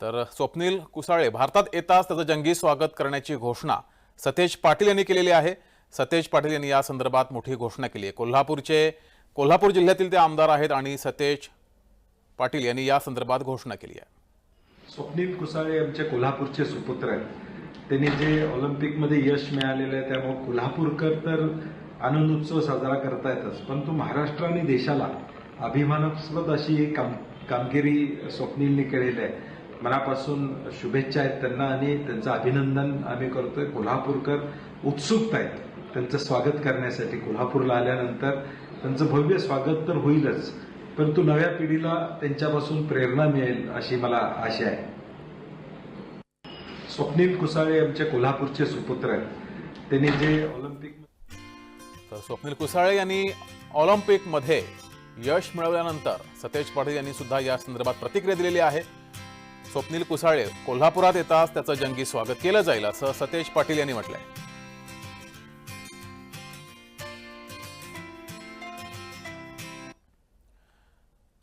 तर स्वप्नील कुसाळे भारतात येताच त्याचं जंगी स्वागत करण्याची घोषणा सतेज पाटील यांनी केलेली आहे. सतेज पाटील यांनी या संदर्भात मोठी घोषणा केली आहे. कोल्हापूरचे कोल्हापूर जिल्ह्यातील ते आमदार आहेत आणि सतेज पाटील यांनी या संदर्भात घोषणा केली आहे. स्वप्नील कुसाळे आमचे कोल्हापूरचे सुपुत्र आहेत. त्यांनी जे ऑलिम्पिकमध्ये यश मिळालेलं आहे त्यामुळे कोल्हापूरकर तर आनंद उत्सव साजरा करतायतच. परंतु महाराष्ट्र आणि देशाला अभिमानास्पद अशी काम कामगिरी स्वप्नीलने केलेली आहे. मनापासून शुभेच्छा आहेत त्यांना आणि त्यांचं अभिनंदन आम्ही करतोय. कोल्हापूरकर उत्सुक आहेत. त्यांचं स्वागत करण्यासाठी कोल्हापूरला आल्यानंतर त्यांचं भव्य स्वागत तर होईलच परंतु नव्या पिढीला त्यांच्यापासून प्रेरणा मिळेल अशी मला आशा आहे. स्वप्नील कुसाळे आमचे कोल्हापूरचे सुपुत्र आहेत. त्यांनी जे ऑलिम्पिक तर स्वप्नील कुसाळे यांनी ऑलिम्पिकमध्ये यश मिळवल्यानंतर सतेज पाटील यांनी सुद्धा या संदर्भात प्रतिक्रिया दिलेली आहे. स्वप्नील कुसाळे कोल्हापुरात येताच त्याचं जंगी स्वागत केलं जाईल असं सतेज पाटील यांनी म्हटलंय.